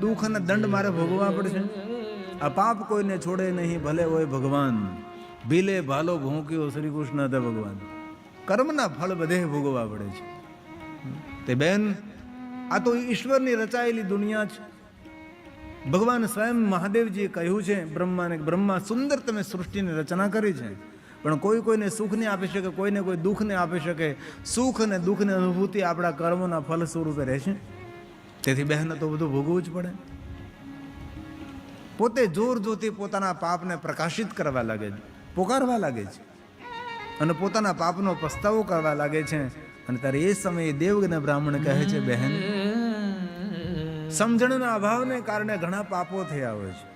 દુઃખ અને દંડ મારે ભોગવવા પડશે. આ પાપ કોઈને છોડે નહીં, ભલે હોય ભગવાન. ભીલે ભાલો ભોંક્યો શ્રી કૃષ્ણ હતા ભગવાન. કર્મના ફળ બધે ભોગવવા પડે છે. તે બેન, આ તો ઈશ્વરની રચાયેલી દુનિયા છે. ભગવાન સ્વયં મહાદેવજીએ કહ્યું છે, બ્રહ્માને બ્રહ્મા, સુંદર તમે સૃષ્ટિની રચના કરી છે. પણ કોઈ કોઈને સુખ નહીં આપી શકે, કોઈને કોઈ દુઃખ નહીં આપી શકે. સુખ અને દુઃખની અનુભૂતિ આપણા કર્મોના ફલ સ્વરૂપે રહેશે. તેથી બહેન તો બધું ભોગવવું જ પડે. પોતે જોર જોતી પોતાના પાપને પ્રકાશિત કરવા લાગે છે, પોકારવા લાગે છે. અને પોતાના પાપનો પસ્તાવો કરવા લાગે છે. અને ત્યારે એ સમયે દેવગને બ્રાહ્મણ કહે છે, બહેન, સમજણના અભાવને કારણે ઘણા પાપો થયા હોય છે.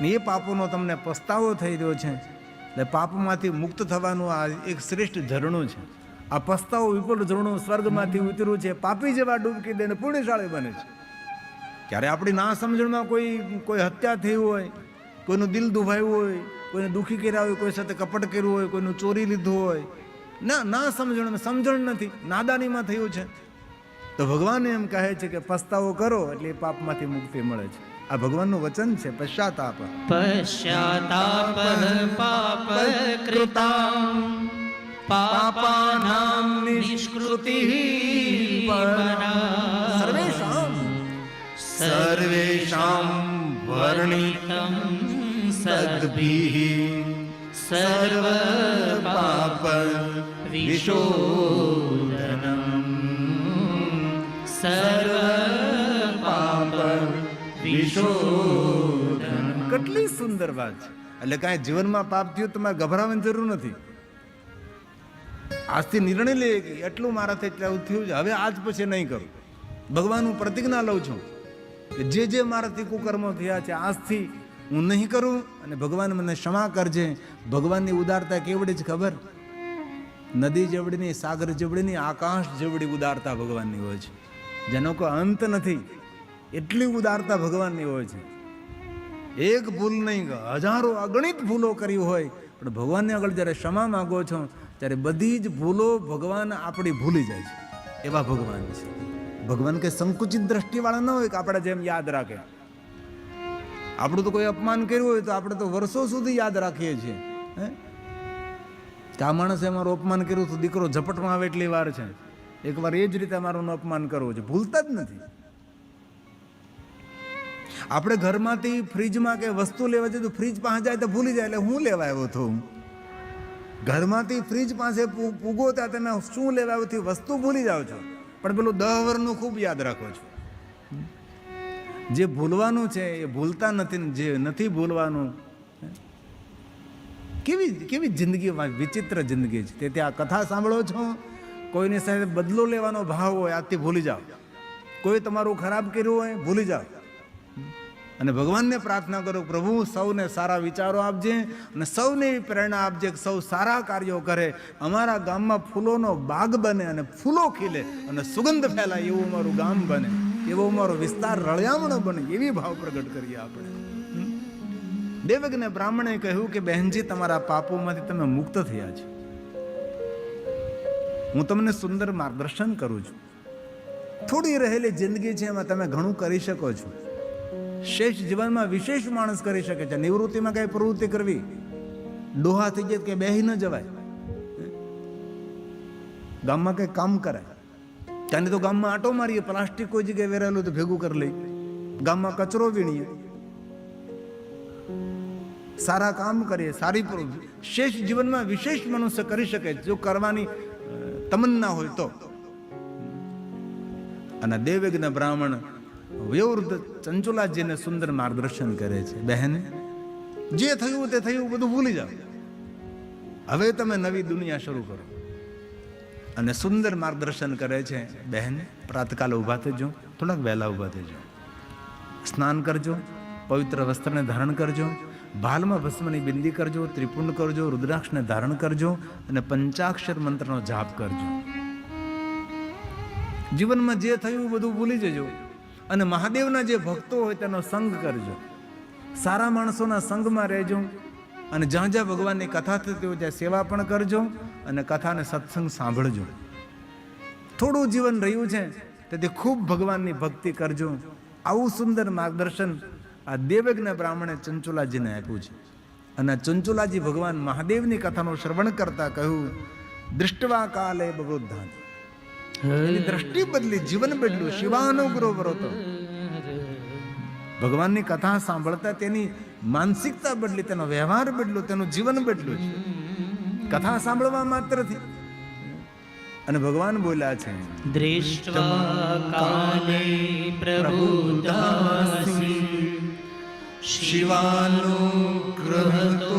ને એ પાપોનો તમને પસ્તાવો થઈ રહ્યો છે. એટલે પાપમાંથી મુક્ત થવાનું આ એક શ્રેષ્ઠ ઝરણું છે. આ પસ્તાવો વિપુલ ઝરણું સ્વર્ગમાંથી ઉતર્યું છે. પાપી જેવા ડૂબકી દઈને પુણ્યશાળી બને છે. ત્યારે આપણી ના સમજણમાં કોઈ કોઈ હત્યા થઈ હોય કોઈનું દિલ દુભાયું હોય કોઈને દુઃખી કર્યા હોય કોઈ સાથે કપટ કર્યું હોય કોઈનું ચોરી લીધું હોય ના ના સમજણ સમજણ નથી નાદાનીમાં થયું છે. તો ભગવાન એમ કહે છે કે પસ્તાવો કરો એટલે એ પાપમાંથી મુક્તિ મળે છે. આ ભગવાનનું વચન છે પશ્ચાતાપ. પશ્ચાતાપ પાપ કૃતા પાપાનામ નિષ્કૃતિ સર્વેષામ સર્વેષામ વર્ણિતમ સદ્ભિઃ સર્વ પાપ વિશોધનમ સર્વ પાપ વિશોધનમ કેટલી સુંદર વાત છે. એટલે કાંઈ જીવનમાં પાપ થયું તમારે ગભરાવાની જરૂર નથી. આજથી નિર્ણય લે કે એટલું મારાથી એટલું થયું છે. હવે આજ પછી નહીં કરું. ભગવાન હું પ્રતિજ્ઞા લઉં છું કે જે જે મારાથી કુકર્મો થયા છે, આજથી હું નહીં કરું અને ભગવાન મને ક્ષમા કરજે. ભગવાનની ઉદારતા કેવડી જ ખબર? નદી જેવડીની, સાગર જેવડીની, આકાશ જેવડી ઉદારતા ભગવાનની હોય છે. જેનો કોઈ અંત નથી, એટલી ઉદારતા ભગવાનની હોય છે. એક ભૂલ નહીં, હજારો અગણિત ભૂલો કરી હોય, પણ ભગવાનને આગળ જ્યારે ક્ષમા માગો છો ત્યારે બધી જ ભૂલો ભગવાન આપણી ભૂલી જાય છે. એવા ભગવાન છે. ભગવાન કે સંકુચિત દ્રષ્ટિવાળા ન હોય કે આપણે જેમ યાદ રાખે. આપણું તો કોઈ અપમાન કર્યું હોય તો આપણે તો વર્ષો સુધી યાદ રાખીએ છીએ. હે? કે આ માણસે મારું અપમાન કર્યું તો દીકરો ઝપટમાં આવે એટલી વાર છે. એકવાર એ જ રીતે મારું અપમાન કરવું છે. ભૂલતા જ નથી. આપણે ઘરમાંથી ફ્રીજમાં કે વસ્તુ લેવા જઈએ તો ફ્રીજ પાસે જાય તો ભૂલી જાય એટલે હું લેવા આવ્યો હતો ઘરમાંથી ફ્રીજ પાસે પૂગો ત્યાં તમે શું લેવા આવ્યો વસ્તુ ભૂલી જાઓ છો? પણ પેલું દહ વરનું ખૂબ યાદ રાખો છો. જે ભૂલવાનું છે એ ભૂલતા નથી, જે નથી ભૂલવાનું કેવી કેવી જિંદગી વિચિત્ર જિંદગી છે. તેથી આ કથા સાંભળો છો. કોઈની સાથે બદલો લેવાનો ભાવ હોય આજથી ભૂલી જાઓ. કોઈ તમારું ખરાબ કર્યું હોય ભૂલી જાઓ. અને ભગવાનને પ્રાર્થના કરો, પ્રભુ, સૌને સારા વિચારો આપજે અને સૌને એવી પ્રેરણા આપજે કે સૌ સારા કાર્યો કરે. અમારા ગામમાં ફૂલોનો બાગ બને અને ફૂલો ખીલે અને સુગંધ ફેલાય એવું અમારું ગામ બને. એવો અમારો વિસ્તાર રળિયામણો બને એવી ભાવ પ્રગટ કરીએ આપણે. દેવગને બ્રાહ્મણે કહ્યું કે, બહેનજી, તમારા પાપોમાંથી તમે મુક્ત થયા છો. હું તમને સુંદર માર્ગદર્શન કરું છું. થોડી રહેલી જિંદગી છે એમાં તમે ઘણું કરી શકો છો. શેષ જીવનમાં વિશેષ માણસ કરી શકે છે. નિવૃત્તિમાં કઈ પ્રવૃત્તિ કરવી, ડોહા થઈ જાય કે બેહી ન જવાય. ગામમાં કઈ કામ કરાય ત્યાંની તો ગામમાં આટો મારીએ, પ્લાસ્ટિક કોઈ જગ્યાએ વેરાયેલું તો ભેગું કરી લઈ ગામમાં કચરો વીણીએ. સારા કામ કરીએ, સારી. શેષ જીવનમાં વિશેષ મનુષ્ય કરી શકે, જો કરવાની તમન્ના હોય તો. અને દેવજ્ઞ બ્રાહ્મણ વયોવૃદ્ધ ચંચુલાજીને સુંદર માર્ગદર્શન કરે છે. બહેન, જે થયું તે થયું, બધું ભૂલી જાઓ. હવે તમે નવી દુનિયા શરૂ કરો. અને સુંદર માર્ગદર્શન કરે છે. બહેન, પ્રાતકાલ ઊભા થજો, થોડાક વહેલા ઊભા થજો. સ્નાન કરજો, પવિત્ર વસ્ત્રને ધારણ કરજો, ભાલમાં ભસ્મની બિંદી કરજો, ત્રિપુંડ કરજો, રુદ્રાક્ષને ધારણ કરજો, અને પંચાક્ષર મંત્રનો જાપ કરજો. જીવનમાં જે થયું, બધું ભૂલી જજો. અને મહાદેવના જે ભક્તો હોય તેનો સંગ કરજો. સારા માણસોના સંગમાં રહેજો અને જ્યાં જ્યાં ભગવાનની કથા થતી હોય ત્યાં સેવા પણ કરજો અને કથાને સત્સંગ સાંભળજો. થોડું જીવન રહ્યું છે તેથી ખૂબ ભગવાનની ભક્તિ કરજો. આવું સુંદર માર્ગદર્શન આ દેવજ્ઞ બ્રાહ્મણે ચંચુલાજીને આપ્યું છે. અને ચંચુલાજી ભગવાન મહાદેવની કથાનું શ્રવણ કરતા કહ્યું, દૃષ્ટવા કાલે બવૃદ્ધાન. એની દ્રષ્ટિ બદલી જીવન બદલ્યું શિવાનુગ્રહ વ્રતો ભગવાનની કથા સાંભળતા તેની માનસિકતા બદલી તેનો વ્યવહાર બદલ્યો તેનું જીવન બદલ્યું છે. કથા સાંભળવા માત્રથી. અને ભગવાન બોલ્યા છે દ્રષ્ટવા પ્રભુ દાસી શિવાનુગ્રહ તો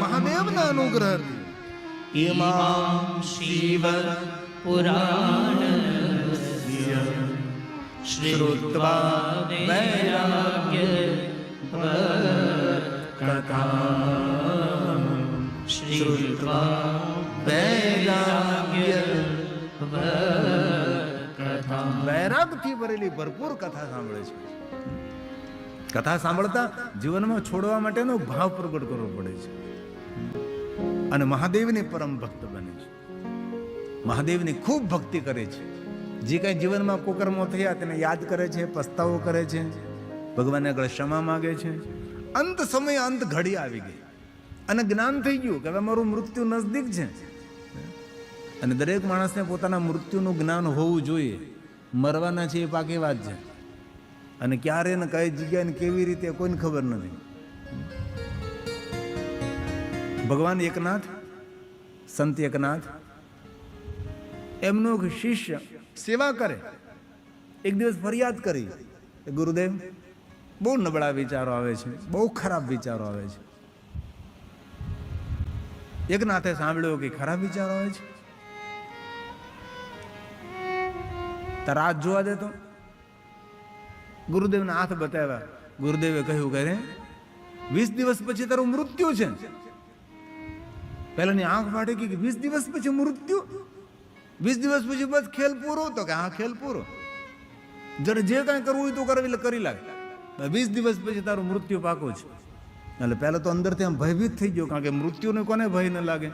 મહાદેવના અનુગ્રહ એમાં શિવ पुराणस्य श्रुत्वा वैराग्य कथा श्रुत्वा वैराग्य कथा વૈરાગથી ભરેલી ભરપૂર કથા સાંભળે છે કથા સાંભળતા જીવનમાં છોડવા માટેનો ભાવ પ્રગટ કરવો પડે છે અને મહાદેવની પરમ ભક્ત બને છે મહાદેવની ખૂબ ભક્તિ કરે છે. જે કાંઈ જીવનમાં કુકર્મો થયા તેને યાદ કરે છે, પસ્તાવો કરે છે, ભગવાનને આગળ ક્ષમા માગે છે. અંત સમય અંત ઘડી આવી ગઈ. અને જ્ઞાન થઈ ગયું કે હવે મારું મૃત્યુ નજદીક છે. અને દરેક માણસને પોતાના મૃત્યુનું જ્ઞાન હોવું જોઈએ. મરવાના છે એ પાકી વાત છે. અને ક્યારે ને કઈ જગ્યાએ કેવી રીતે કોઈને ખબર નથી. ભગવાન એકનાથ, સંત એકનાથ એમનો એક શિષ્ય સેવા કરે. એક દિવસ ફરિયાદ કરી ગુરુદેવ, બહુ નબળા વિચારો આવે છે, બહુ ખરાબ વિચારો આવે છે. એકનાથે સાંભળ્યો કે ખરાબ વિચારો આવે છે. રાત જોવા દેતો ગુરુદેવને હાથ બતાવ્યા. ગુરુદેવે કહ્યું કે વીસ દિવસ પછી તારું મૃત્યુ છે. પહેલાની આંખ ફાટી કે વીસ દિવસ પછી મૃત્યુ? વીસ દિવસ પછી બસ ખેલ પૂરો તો કે હા, ખેલ પૂરો. જયારે જે કાંઈ કરવું હોય તો કરવી એટલે કરી લાગે. વીસ દિવસ પછી તારું મૃત્યુ પાકું છે. એટલે પહેલાં તો અંદરથી આમ ભયભીત થઈ ગયો, કારણ કે મૃત્યુને કોને ભય ન લાગે?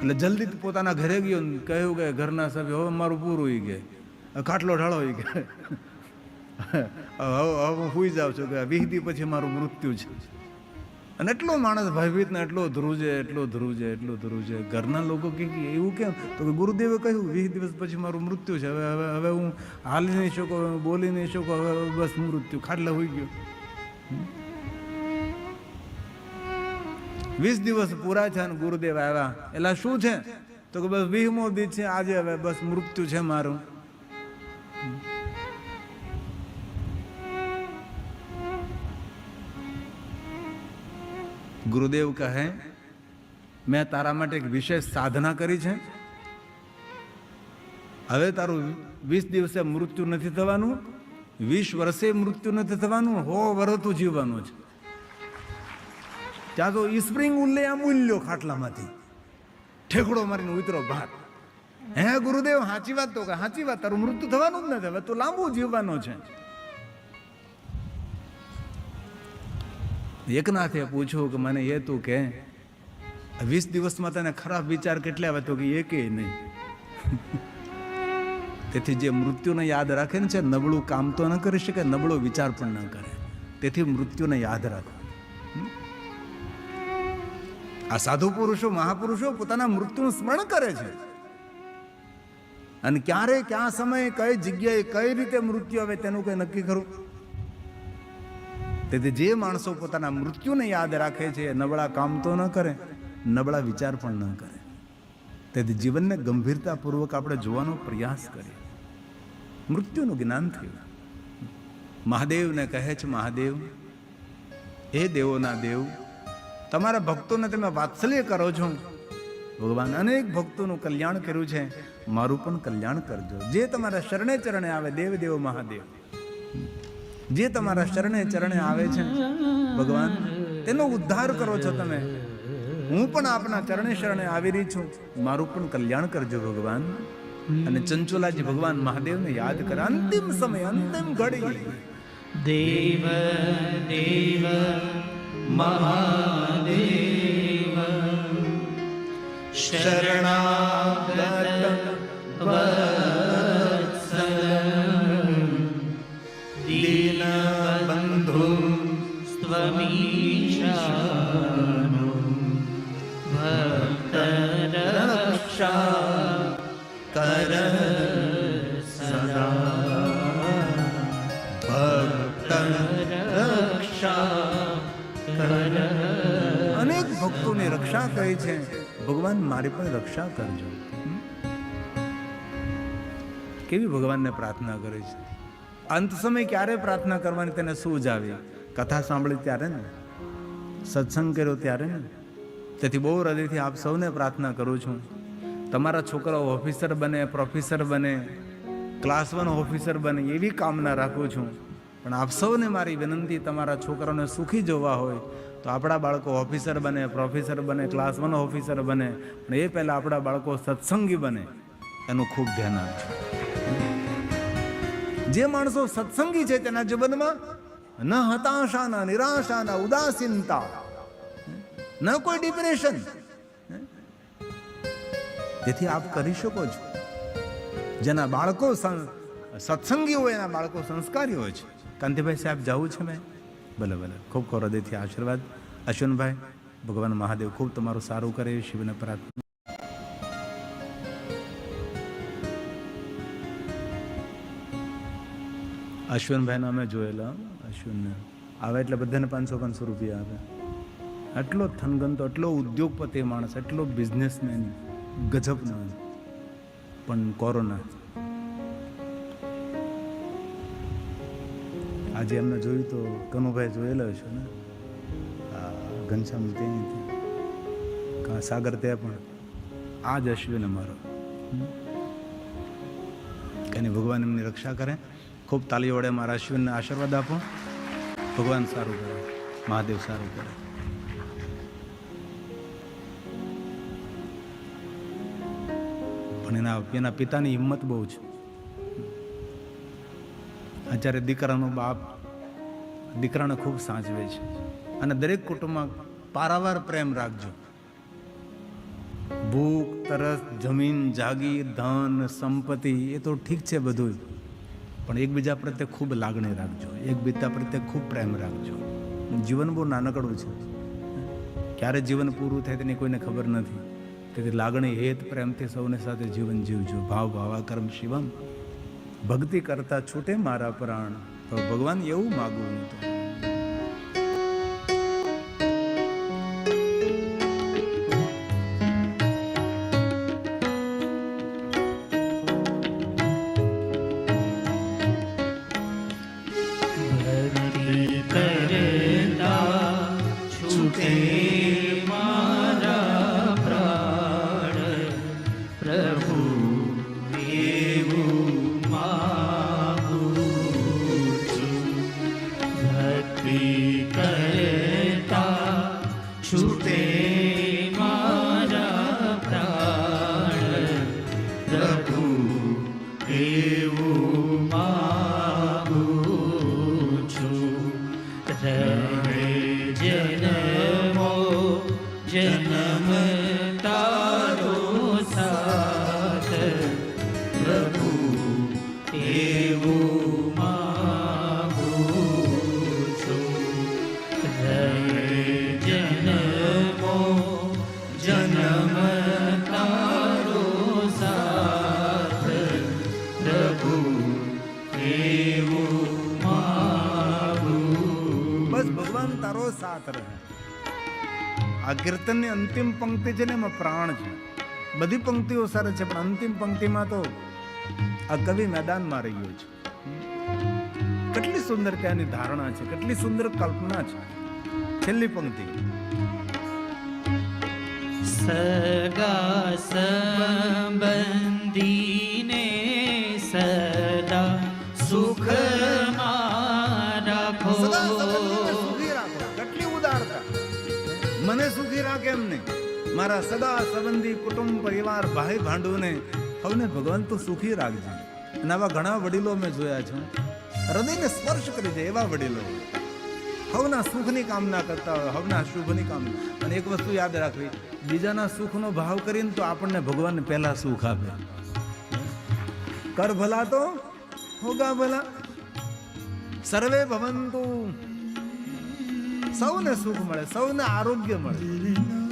એટલે જલ્દી પોતાના ઘરે ગયો ને કહ્યું કે ઘરના સભ્યો, હવે મારું પૂરું હોઈ ગયા ખાટલો ઢાળો હોય ગયા હવે હું સુઈ જાઉં છું કે વીસ દી પછી મારું મૃત્યુ છે. અને એટલો માણસ ભયભીત ને એટલો ધ્રુજે એટલો ધ્રુજે એટલો ધ્રુજે. ઘરના લોકો કે એવું કેમ? તો કે ગુરુદેવે કહ્યું, વીસ દિવસ પછી મારું મૃત્યુ છે. હવે હવે હવે હું હાલી નહીં શકું, હવે બોલી નહીં શકું, હવે બસ મૃત્યુ. ખાટલે હોઈ ગયો. વીસ દિવસ પૂરા છે અને ગુરુદેવ આવ્યા. એટલે શું છે? તો કે બસ વીસમો દી છે, આજે હવે બસ મૃત્યુ છે મારું. ગુરુદેવ કહે, મેં તારા માટે એક વિશેષ સાધના કરી છે. હવે તારું વીસ દિવસે મૃત્યુ નથી થવાનું, વીસ વર્ષે મૃત્યુ નથી થવાનું, હો વરતું જીવવાનું છે. ત્યાં તો સ્પ્રિંગ ઉલ્લે આમ ઉલ્યો ખાટલામાંથી. ઠેકડો મારીને ઉતરો ભાત હે ગુરુદેવ સાચી વાત તો કે સાચી વાત, તારું મૃત્યુ થવાનું જ નથી, હવે તો લાંબુ જીવવાનો છે. એકનાથે પૂછ્યું કે મને એ તું કે વીસ દિવસમાં તને ખરાબ વિચાર કેટલા આવે? તો કે એકે નહીં. તેથી જે મૃત્યુને યાદ રાખે ને છે, નબળું કામ તો ન કરી શકે, નબળો વિચાર પણ ન કરે. તેથી મૃત્યુને યાદ રાખો આ સાધુ પુરુષો, મહાપુરુષો પોતાના મૃત્યુનું સ્મરણ કરે છે. અને ક્યારે, ક્યાં સમયે, કઈ જગ્યાએ, કઈ રીતે મૃત્યુ આવે તેનું કઈ નક્કી ખરું? તેથી જે માણસો પોતાના મૃત્યુને યાદ રાખે છે નબળા કામ તો ન કરે, નબળા વિચાર પણ ન કરે. તેથી જીવનને ગંભીરતાપૂર્વક આપણે જોવાનો પ્રયાસ કરીએ. મૃત્યુનું જ્ઞાન થયું. મહાદેવને કહે છે, મહાદેવ એ દેવોના દેવ, તમારા ભક્તોને તમે વાત્સલ્ય કરો છો. ભગવાન અનેક ભક્તોનું કલ્યાણ કર્યું છે. મારું પણ કલ્યાણ કરજો. જે તમારા શરણે ચરણે આવે, દેવ દેવ, મહાદેવ. જે તમારા શરણે ચરણે આવે છે, ભગવાન, તેનો ઉદ્ધાર કરો છો તમે. હું પણ આપના ચરણે શરણે આવી રહી છું. મારું પણ કલ્યાણ કરજો ભગવાન. અને ચંચુલાજી ભગવાન મહાદેવને યાદ કરે. અંતિમ સમય, અંતિમ ઘડી. દેવ દેવ, મહાદેવ શરણા કહે છે. ભગવાન મારી પણ રક્ષા કરજો. કેવી ભગવાનને પ્રાર્થના કરે છે? અંત સમય ક્યારે પ્રાર્થના કરવાની તેને સૂઝ આવી? કથા સાંભળી ત્યારે ને? સત્સંગ કર્યો ત્યારે ને? તેથી બહુ હૃદયથી આપ સૌને પ્રાર્થના કરું છું. તમારા છોકરાઓ ઓફિસર બને, પ્રોફેસર બને, ક્લાસ વન ઓફિસર બને, એવી કામના રાખું છું. પણ આપ સૌને મારી વિનંતી, તમારા છોકરાઓને સુખી જોવા હોય તો આપણા બાળકો ઓફિસર બને પ્રોફેસર બને ક્લાસ વન ઓફિસર બને. પણ એ પહેલાં આપણા બાળકો સત્સંગી બને. એનું ખૂબ ધ્યાન આપજો જે માણસો સત્સંગી છે તેના જીવનમાં ન હતાશાના નિરાશાના ઉદાસીનતા, ન કોઈ ડિપ્રેશન તેથી આપ કરી શકો છો. જેના બાળકો સત્સંગી હોય, એના બાળકો સંસ્કારી હોય છે. કાંતિભાઈ સાહેબ જવું છે મેં. ભલે ભલે. ખૂબ ખૂબ હૃદયથી આશીર્વાદ. અશ્વિનભાઈ, ભગવાન મહાદેવ, ખૂબ તમારું સારું કરે શિવને પ્રાર્થના. અશ્વિનભાઈનો અમે જોયેલા. અશ્વિનને આવે એટલે બધાને પાંચસો પાંચસો રૂપિયા આવે આટલો થનગનતો એટલો ઉદ્યોગપતિ માણસ એટલો બિઝનેસમેન ગજબનો. પણ કોરોના આજે એમને જોયું તો કનુભાઈ જોયેલો છે ને? આ ઘનશ્યામ ત્યાંથી કાં સાગર ત્યાં પણ આ જ અશ્વિન અમારો એની ભગવાન એમની રક્ષા કરે. ખૂબ તાલી વડે મારા અશ્વિનને આશીર્વાદ આપો. ભગવાન સારું કરે. મહાદેવ સારું કરે. પણ એના એના પિતાની હિંમત બહુ છે. અત્યારે દીકરાનો બાપ દીકરાને ખૂબ સાચવે છે. અને દરેક કુટુંબમાં પારાવાર પ્રેમ રાખજો. ભૂખ, તરસ, જમીન, જાગીર, ધન, સંપત્તિ એ તો ઠીક છે બધું પણ એકબીજા પ્રત્યે ખૂબ લાગણી રાખજો. એકબીજા પ્રત્યે ખૂબ પ્રેમ રાખજો. જીવન બહુ નાનકડું છે. ક્યારે જીવન પૂરું થાય તેની કોઈને ખબર નથી. તેથી લાગણી હેત પ્રેમથી સૌને સાથે જીવન જીવજો. ભાવ ભાવા કર્મ શિવમ. ભક્તિ કરતા છૂટે મારા પ્રાણ. તો ભગવાન એવું માગું હું આ કીર્તનની અંતિમ પંક્તિ છે ને એમાં પ્રાણ છે. બધી પંક્તિઓ સરસ છે, પણ અંતિમ પંક્તિમાં તો આ કવિ મેદાનમાં રહ્યો છે. કેટલી સુંદર ત્યાંની ધારણા છે, કેટલી સુંદર કલ્પના છે. છેલ્લી પંક્તિ. સગા સંબંધીને મારા સદા સંબંધી કુટુંબ પરિવાર ભાઈ ભાંડુને સૌને ભગવાન તું સુખી રાખજે. અને આવા ઘણા વડીલો મેં જોયા છે. હૃદયને સ્પર્શ કરી દે એવા વડીલો. હવના સુખની કામના કરતા હોય હવના શુભની કામના અને એક વસ્તુ યાદ રાખવી, બીજાના સુખનો ભાવ કરીને તો આપણને ભગવાન પહેલા સુખ આપે. કર ભલા તો, હોગા ભલા. સર્વે ભવંતુ. સૌને સુખ મળે, સૌને આરોગ્ય મળે.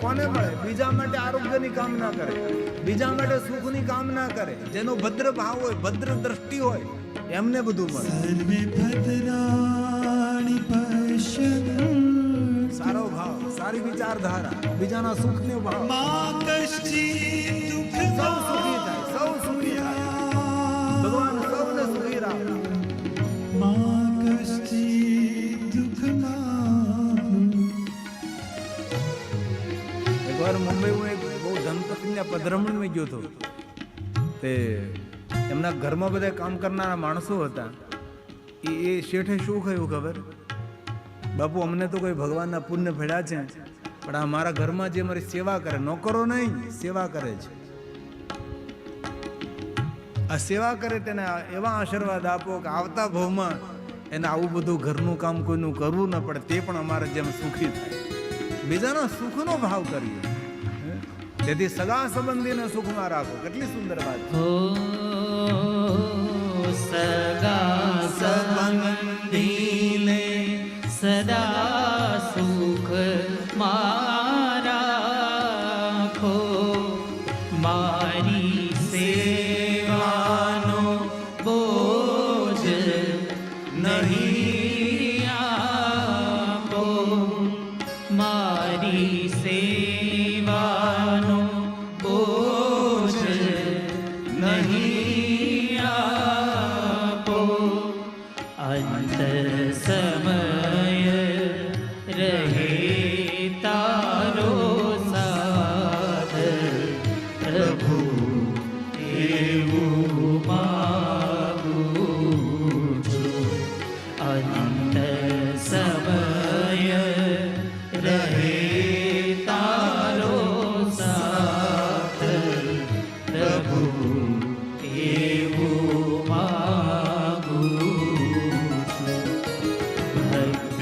કોને મળે? બીજા માટે આરોગ્યની કામના કરે. બીજા માટે સુખની કામના કરે. જેનો ભદ્ર ભાવ હોય ભદ્ર દ્રષ્ટિ હોય એમને બધું મળે. સર્વે ભદ્રાણી પશ્યન સારો ભાવ, સારી વિચારધારા, બીજાના સુખનો ભાવ. મા સૌ સુખી થાય, સૌ સુખી થાય. ભગવાન સૌને સુખી રાખે. મા કશ્ચિત દુઃખમાં એકવાર મુંબઈ ગયો તે એમના ઘરમાં બધા કામ કરનારા માણસો હતા. એ શેઠે શું કહ્યું ખબર? બાપુ, અમને તો કોઈ ભગવાનના પુણ્ય ભેડા છે. પણ આ મારા ઘરમાં જે મારી સેવા કરે, નોકરો નહીં, સેવા કરે છે. આ સેવા કરે તેને એવા આશીર્વાદ આપો કે આવતા ભાવમાં એને આવું બધું ઘરનું કામ કોઈનું કરવું ન પડે, તે પણ અમારે જેમ સુખી થાય. બીજાના સુખનો ભાવ કરીએ. તેથી સગા સંબંધીને સુખમાં રાખો. કેટલી સુંદર વાત. સગા સંબંધીને સદા સુખ મારી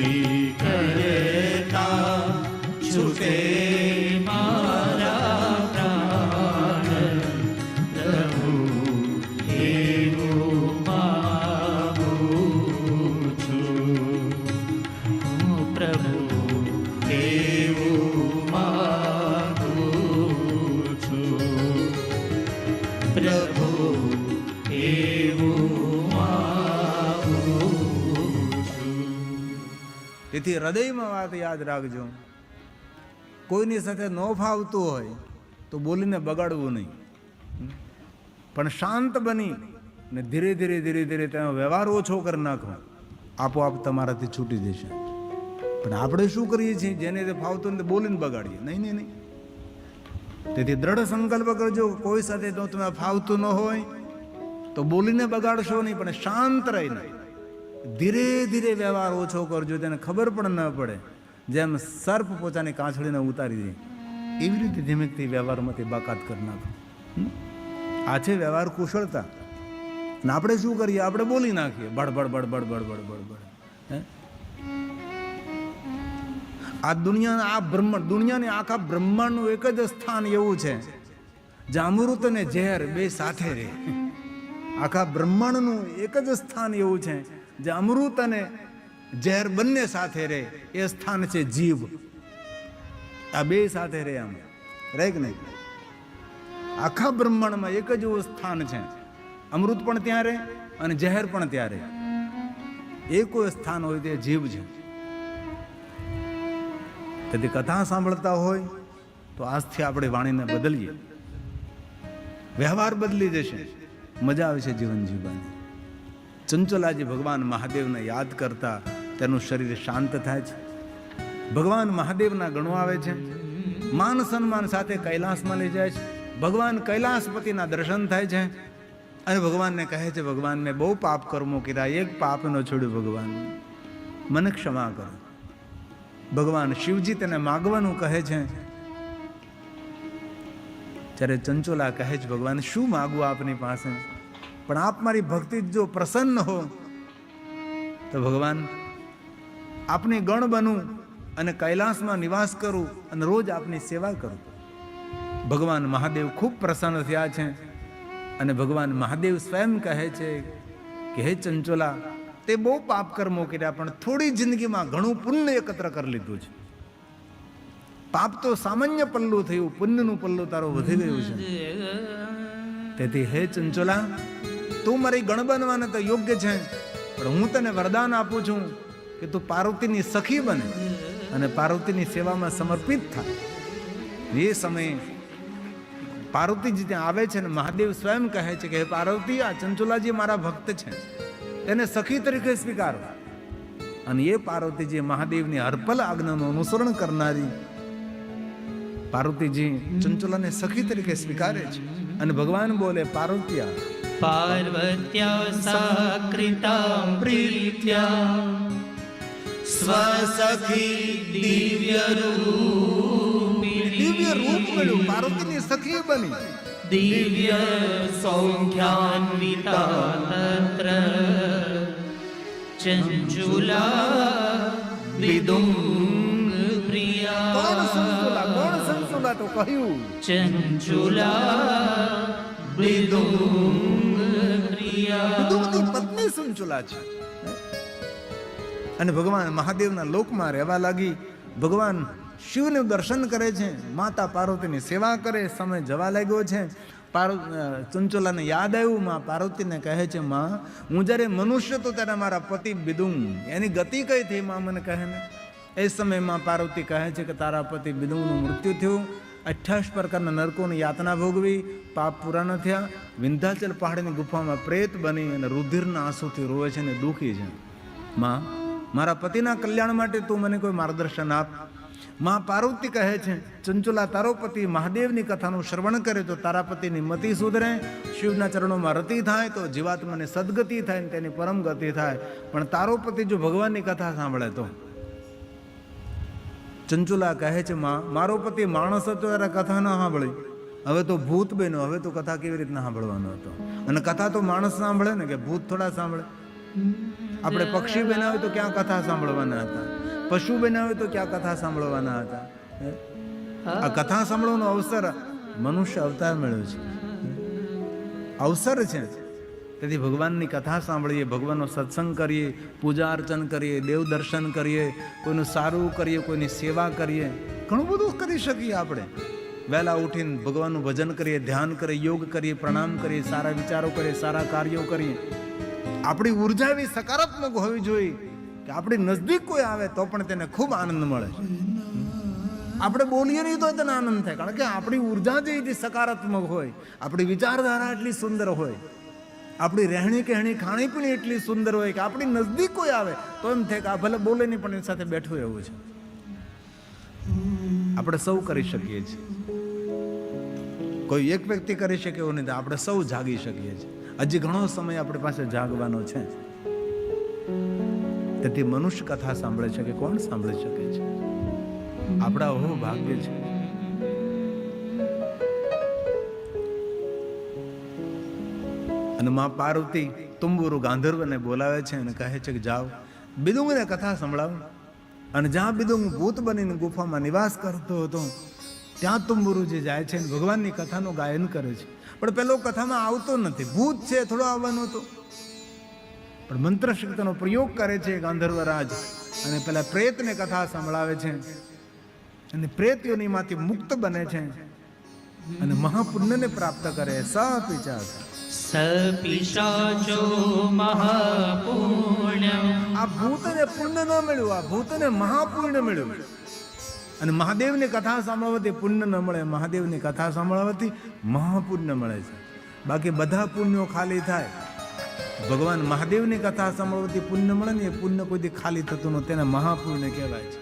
ભક્તિ તેથી હૃદયમાં વાત યાદ રાખજો. કોઈની સાથે ન ફાવતું હોય તો બોલીને બગાડવું નહીં. પણ શાંત બની ને ધીરે ધીરે ધીરે ધીરે તેનો વ્યવહાર ઓછો કરી નાખો. આપોઆપ તમારાથી છૂટી જશે. પણ આપણે શું કરીએ છીએ? જેને તે ફાવતું ને બોલીને બગાડીએ. નહીં નહીં નહીં. તેથી દ્રઢ સંકલ્પ કરજો, કોઈ સાથે જો તમે ફાવતું ન હોય તો બોલીને બગાડશો નહીં, પણ શાંત રહીને. ધીરે ધીરે વ્યવહાર ઓછો કરજો, તેને ખબર પણ ન પડે. જેમ સર્પ પોતાની કાંછળીને ઉતારી દે, એવી રીતે ધીમેકથી વ્યવહારમાંથી બાકાત કરી નાખો? આ છે વ્યવહાર કુશળતા. ને આપણે શું કરીએ? આપણે બોલી નાખીએ. બળબડ બળબડ બળબડ બળબડ આ દુનિયાના આ બ્રહ્માંડ દુનિયાની આખા બ્રહ્માંડનું એક જ સ્થાન એવું છે જામૃત અને ઝેર બે સાથે રહે. આખા બ્રહ્માંડનું એક જ સ્થાન એવું છે જ્યાં અમૃત અને ઝેર બંને સાથે રહે, એ સ્થાન છે જીવ. આ બે સાથે રહે આમ. રહે કે નહીં? આખા બ્રહ્માંડમાં એક જ એવું સ્થાન છે. અમૃત પણ ત્યાં રહે અને ઝેર પણ ત્યાં રહે. એ કોઈ સ્થાન હોય તે જીવ છે. તેથી કથા સાંભળતા હોય તો આજથી આપણે વાણીને બદલીએ. વ્યવહાર બદલી જશે મજા આવે છે જીવન જીવવાની. ચંચલાજી ભગવાન મહાદેવને યાદ કરતા તેનું શરીર શાંત થાય છે. ભગવાન મહાદેવના ગણો આવે છે. માન સન્માન સાથે કૈલાસમાં લઈ જાય છે. ભગવાન કૈલાસપતિના દર્શન થાય છે. અને ભગવાનને કહે છે ભગવાન મેં બહુ પાપ કર્મો કર્યા, એક પાપ ન છોડ્યું ભગવાન મને ક્ષમા કરો. ભગવાન શિવજી તેને માગવાનું કહે છે. ત્યારે ચંચોલા કહે છે, ભગવાન, શું માગવું આપની પાસે? પણ આપ મારી ભક્તિ જો પ્રસન્ન હો તો ભગવાન આપની ગણ બનું અને કૈલાસમાં નિવાસ કરું અને રોજ આપની સેવા કરું. ભગવાન મહાદેવ ખૂબ પ્રસન્ન થયા છે અને ભગવાન મહાદેવ સ્વયં કહે છે કે હે ચંચોલા તે બહુ પાપ કર્મો કર્યા પણ થોડી જિંદગીમાં ઘણું પુણ્ય એકત્ર કરી લીધું છે. પાપ તો સામાન્ય પલ્લું થયું પુણ્યનું પલ્લું તારો વધી ગયું છે. તેથી હે ચંચોલા તું મારી ગણ બનવાને તો યોગ્ય છે. પણ હું તને વરદાન આપું છું કે તું પાર્વતીની સખી બને અને પાર્વતીની સેવામાં સમર્પિત થાય. એ સમયે પાર્વતીજી ત્યાં આવે છે ને મહાદેવ સ્વયં કહે છે કે, હે પાર્વતી, આ ચંચુલાજી મારા ભક્ત છે. તેને સખી તરીકે સ્વીકારો. અને એ પાર્વતીજી મહાદેવની હરપલ આજ્ઞાનું અનુસરણ કરનારી પાર્વતીજી ચંચુલાને સખી તરીકે સ્વીકારે છે. અને ભગવાન બોલે પાર્વત્યા. પાર્વત્યા સાકૃતા પ્રીત્યા સ્વસખી દિવ્ય રૂપ દિવ્ય રૂપ મળ્યું પાર્વતીની સખી બની. દિવ્ય સૌખ્યાન્વિતા તત્ર. ચંચુલા વિદુમ તો કહ્યું ચંચુલા છે. અને ભગવાન મહાદેવના લોકમાં રહેવા લાગી. ભગવાન શિવનું દર્શન કરે છે, માતા પાર્વતીની સેવા કરે, સમય જવા લાગ્યો છે. ચંચુલાને યાદ આવ્યું, માં પાર્વતીને કહે છે, માં, હું જ્યારે મનુષ્ય તો ત્યારે મારા પતિ બિદું. એની ગતિ કઈ થઈ? માં મને કહે ને, એ સમયમાં પાર્વતી કહે છે કે તારા પતિ બિદુંનું મૃત્યુ થયું. અઠ્યાવીસ પ્રકારના નરકોની યાતના ભોગવી, પાપ પૂરા ન થયા, વિંધ્યાચલ પહાડની ગુફામાં પ્રેત બની અને રુધિરના આંસુથી રોવે છે અને દુઃખી છે. માં, મારા પતિના કલ્યાણ માટે તું મને કોઈ માર્ગદર્શન આપ. માં પાર્વતી કહે છે, ચંચુલા, તારો પતિ મહાદેવની કથાનું શ્રવણ કરે તો તારા પતિની મતિ સુધરે. શિવના ચરણોમાં રતિ થાય તો જીવાત્માને સદગતિ થાય ને તેની પરમ ગતિ થાય. પણ તારો પતિ જો ભગવાનની કથા સાંભળે તો ચંચુલા કહે છે, માં, મારો પતિ માણસ હતો ત્યારે કથા ન સાંભળી. હવે તો ભૂત બન્યો, હવે તો કથા કેવી રીતના સાંભળવાનો હતો? અને કથા તો માણસ સાંભળે ને કે ભૂત થોડા સાંભળે? આપણે પક્ષી બન્યા હોય તો ક્યાં કથા સાંભળવાના હતા? પશુ બન્યા હોય તો ક્યાં કથા સાંભળવાના હતા? આ કથા સાંભળવાનો અવસર મનુષ્ય અવતાર મળ્યો છે. અવસર છે. તેથી ભગવાનની કથા સાંભળીએ, ભગવાનનો સત્સંગ કરીએ, પૂજા અર્ચન કરીએ, દેવ દર્શન કરીએ, કોઈનું સારું કરીએ, કોઈની સેવા કરીએ. ઘણું બધું કરી શકીએ આપણે. વહેલા ઉઠીને ભગવાનનું ભજન કરીએ, ધ્યાન કરીએ, યોગ કરીએ, પ્રણામ કરીએ, સારા વિચારો કરીએ, સારા કાર્યો કરીએ. આપણી ઊર્જા એવી સકારાત્મક હોવી જોઈએ કે આપણી નજદીક કોઈ આવે તો પણ તેને ખૂબ આનંદ મળે. આપણે બોલીએ નહીં તો તેને આનંદ થાય. કારણ કે આપણી ઊર્જા જે સકારાત્મક હોય, આપણી વિચારધારા એટલી સુંદર હોય આપણી રહેણી કહેણી ખાણી પીણી એટલી સુંદર હોય કે આપણી નજદીક કોઈ આવે, તો એમ થાય કે આ ભલે બોલે નહીં, પણ એની સાથે બેઠું એવું છે. આપણે સૌ કરી શકીએ છીએ. કોઈ એક વ્યક્તિ કરી શકે એવું નહીં આપણે સૌ જાગી શકીએ છીએ. હજી ઘણો સમય આપણી પાસે જાગવાનો છે. તેથી મનુષ્ય કથા સાંભળે છે કે કોણ સાંભળી શકે છે? આપણા હો ભાગ્ય છે. અને મા પાર્વતી તુંબુરુ ગાંધર્વને બોલાવે છે અને કહે છે કે જાઓ, બિદુંગને કથા સંભળાવો. અને જ્યાં બિદુંગ ભૂત બનીને ગુફામાં નિવાસ કરતો હતો, ત્યાં તુંબુરુજી જાય છે ભગવાનની કથાનું ગાયન કરે છે. પણ પેલો કથામાં આવતો નથી. ભૂત છે, થોડો આવવાનો હતો. પણ મંત્ર શક્તિનો પ્રયોગ કરે છે ગાંધર્વરાજ અને પેલા પ્રેતને કથા સંભળાવે છે. અને પ્રેત યોનિમાંથી મુક્ત બને છે. અને મહાપુણ્યને પ્રાપ્ત કરે, સ પિચાસ સપિશાચો મહાપૂર્ણ આ ભૂતને પુણ્ય ન મળ્યું આ ભૂતને મહાપૂર્ણ મળ્યું. અને મહાદેવની કથા સાંભળવાથી પુણ્ય ન મળે મહાદેવની કથા સાંભળવાથી મહાપુણ્ય મળે છે. બાકી બધા પુણ્યો ખાલી થાય. ભગવાન મહાદેવની કથા સાંભળવાથી પુણ્ય મળે ને એ પુણ્ય કોઈથી ખાલી થતું નથી તેને મહાપુણ્ય કહેવાય છે.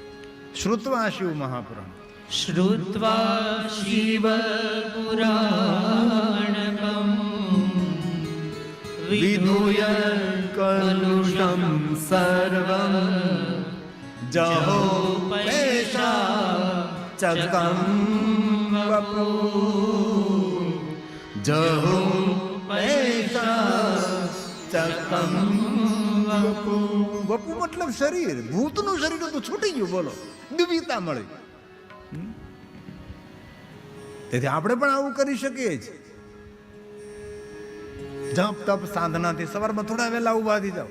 શ્રુત્વા શિવ મહાપુરાણ. શ્રુત્વા શિવ પુરાણ. विधूय कलुषं सर्वं જહો पैषा ચકમ વપુ જહો પૈસા ચકમ વપુ વપુ મતલબ શરીર ભૂતનું શરીર તો છૂટી ગયું બોલો દિવ્યતા મળી હમ? તેથી આપણે પણ આવું કરી શકીએ છીએ જપ તપ સાધનાથી સવારમાં થોડા વહેલા ઊભા થઈ જાઓ?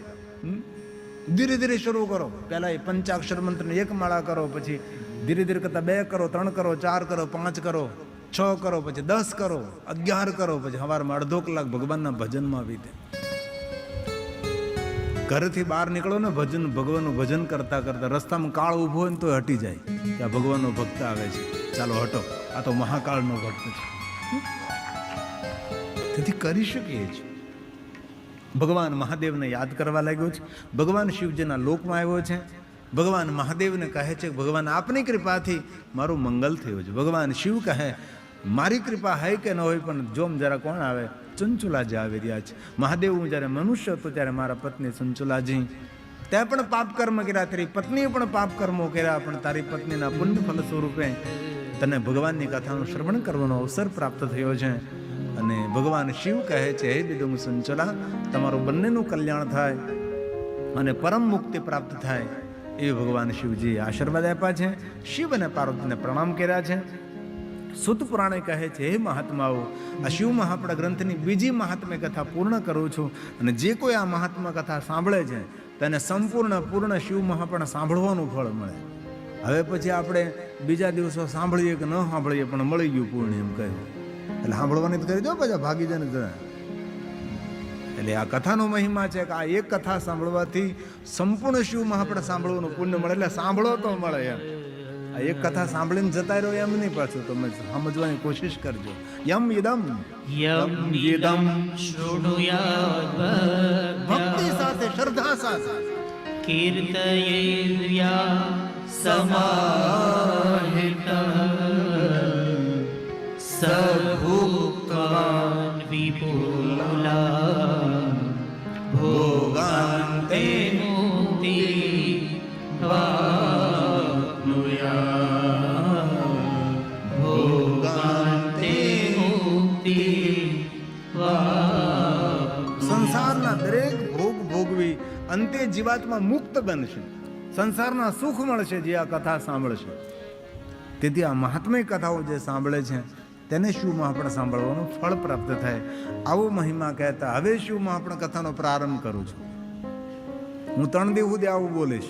ધીરે ધીરે શરૂ કરો. પહેલાં એ પંચાક્ષર મંત્રને એક માળા કરો, પછી ધીરે ધીરે કરતા બે કરો, ત્રણ કરો, ચાર કરો, પાંચ કરો, છ કરો, પછી દસ કરો, અગિયાર કરો, પછી સવારમાં અડધો કલાક ભગવાનના ભજનમાં વીતે. ઘરેથી બહાર નીકળો ને ભજન, ભગવાનનું ભજન કરતાં કરતાં રસ્તામાં કાળ ઊભો હોય ને તો હટી જાય. કે આ ભગવાનનો ભક્ત આવે છે. ચાલો હટો. આ તો મહાકાળનો ભક્ત છે. તેથી કરી શકીએ છીએ. ભગવાન મહાદેવને યાદ કરવા લાગ્યો છે. ભગવાન શિવજીના લોકમાં આવ્યો છે. ભગવાન મહાદેવને કહે છે, ભગવાન, આપની કૃપાથી મારું મંગલ થયું છે. ભગવાન શિવ કહે, મારી કૃપા હોય કે ન હોય, પણ જોમ જરા કોણ આવે? ચંચુલાજી આવી રહ્યા છે. મહાદેવ, હું જ્યારે મનુષ્ય હતો, ત્યારે મારા પત્ની ચંચુલાજી. ત્યાં પણ પાપ કર્મ કર્યા, તારી પત્નીએ પણ પાપ કર્મો કર્યા, પણ તારી પત્નીના પુણ્ય ફલ સ્વરૂપે તને ભગવાનની કથાનું શ્રવણ કરવાનો અવસર પ્રાપ્ત થયો છે. અને ભગવાન શિવ કહે છે, હે બિદુંગ સંચલા તમારું બંનેનું કલ્યાણ થાય અને પરમ મુક્તિ પ્રાપ્ત થાય. એ ભગવાન શિવજી આશીર્વાદ આપ્યા છે, શિવ અને પાર્વતીને પ્રણામ કર્યા છે. સુત પુરાણે કહે છે, હે મહાત્માઓ, આ શિવ મહાપડા ગ્રંથની બીજી મહાત્મ્ય કથા પૂર્ણ કરું છું અને જે કોઈ આ મહાત્મા કથા સાંભળે છે, તેને સંપૂર્ણ પૂર્ણ શિવ મહાપણ સાંભળવાનું ફળ મળે. હવે પછી આપણે બીજા દિવસો સાંભળીએ કે ન સાંભળીએ, પણ મળી ગયું પૂર્ણ એમ કહ્યું. એટલે સાંભળવાની કરી દો પછી ભાગી જાય એટલે આ કથાનો મહિમા છે કે આ એક કથા સાંભળવાથી સંપૂર્ણ શિવમાં આપણે સાંભળવાનું પુણ્ય મળે એટલે સાંભળો તો મળે એમ. આ એક કથા સાંભળીને જતા રહ્યો એમ નહીં પાછું. તમે સમજવાની કોશિશ કરજો. યમ યદમ યમ ઇદમ ભક્તિ સાથે શ્રદ્ધા સાથે. કીર્તયેદ્યા સમાહિત. સભુક્તવાન ભોગાંતે મુક્તિ સંસારના દરેક ભોગ ભોગવી અંતે જીવાત્મા મુક્ત બનશે. સંસારના સુખ મળશે જે આ કથા સાંભળશે. તેથી આ મહાત્મય કથાઓ જે સાંભળે છે, તેને શું મહાપણ સાંભળવાનું ફળ પ્રાપ્ત થાય. આવો મહિમા કહેતા હવે શું મહાપણ કથાનો પ્રારંભ કરું છું. હું ત્રણ દિવસ સુધી આવું બોલીશ.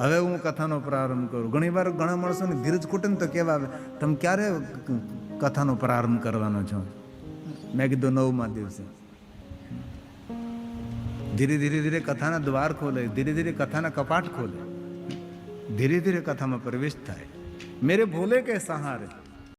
હવે હું કથાનો પ્રારંભ કરું. ઘણી વાર ઘણા માણસોને ધીરજ ખૂટે ને તો કેવા આવે, તમે ક્યારે કથાનો પ્રારંભ કરવાનો છો? મેં કીધું નવમા દિવસે. ધીરે ધીરે ધીરે કથાના દ્વાર ખોલે, ધીરે ધીરે કથાના કપાટ ખોલે. ધીરે ધીરે કથામાં પ્રવેશ થાય. મેરે ભોલે કે સહારે?